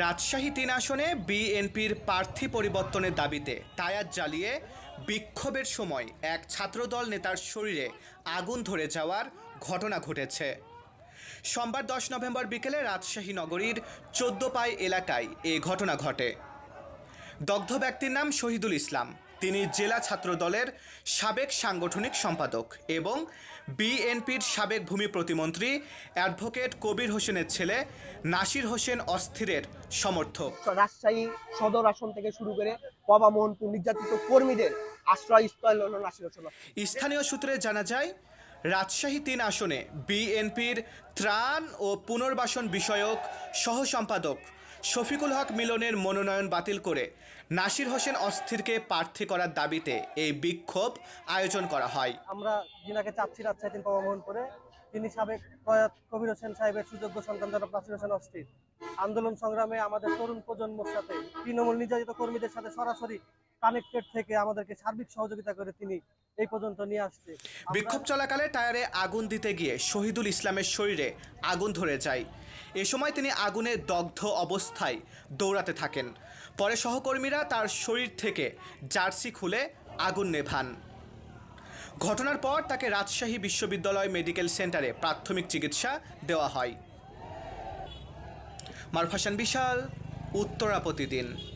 রাজশাহী তিন আসনে বিএনপির প্রার্থী পরিবর্তনের দাবিতে টায়ার জ্বালিয়ে বিক্ষোভের সময় এক ছাত্রদল নেতার শরীরে আগুন ধরে যাওয়ার ঘটনা ঘটেছে। সোমবার দশ নভেম্বর বিকেলে রাজশাহী নগরীর চোদ্দপাই এলাকায় এ ঘটনা ঘটে। দগ্ধ ব্যক্তির নাম শহীদুল ইসলাম। তিনি জেলা ছাত্র দলের সাবেক সাংগঠনিক সম্পাদক এবং বিএনপির সাবেক ভূমি প্রতিমন্ত্রী অ্যাডভোকেট কবির হোসেনের ছেলে নাসির হোসেন অস্থিরের সমর্থক। রাজশাহী সদর আসন থেকে শুরু করে বাবা মোহনপুর নির্যাতিত কর্মীদের নাসির হোসেন স্থানীয় সূত্রে জানা যায় রাজশাহী তিন আসনে বিএনপির ত্রাণ ও পুনর্বাসন বিষয়ক সহ সম্পাদক শফিকুল হক মিলনের মনোনয়ন বাতিল করে নাসির হোসেন অস্থিরকে প্রার্থী করার দাবিতে এই বিক্ষোভ আয়োজন করা হয়। আমরা যিনাকে চাচ্ছি রাজশাহী তিন বাবা মোহনপুরে তিনি সাবেক প্রয়াত কবির হোসেন সাহেবের সুযোগ্য সন্তান জনাব নাসির হোসেন অস্থির। আন্দোলন সংগ্রামে আমাদের তরুণ প্রজন্মের সাথে তৃণমূল নির্যাতিত কর্মীদের সাথে সরাসরি কানেক্টেড থেকে আমাদেরকে সার্বিক সহযোগিতা করে তিনি এই পর্যন্ত নিয়ে আসছে। বিক্ষোভ চলাকালে টায়ারে আগুন দিতে গিয়ে শহীদুল ইসলামের শরীরে আগুন ধরে যায়। এ সময় তিনি আগুনে দগ্ধ অবস্থায় দৌড়াতে থাকেন। পরে সহকর্মীরা তার শরীর থেকে জার্সি খুলে আগুন নেভান। ঘটনার পর তাকে রাজশাহী বিশ্ববিদ্যালয় মেডিকেল সেন্টারে প্রাথমিক চিকিৎসা দেওয়া হয়। মারফাসান বিশাল, উত্তরা প্রতিদিন।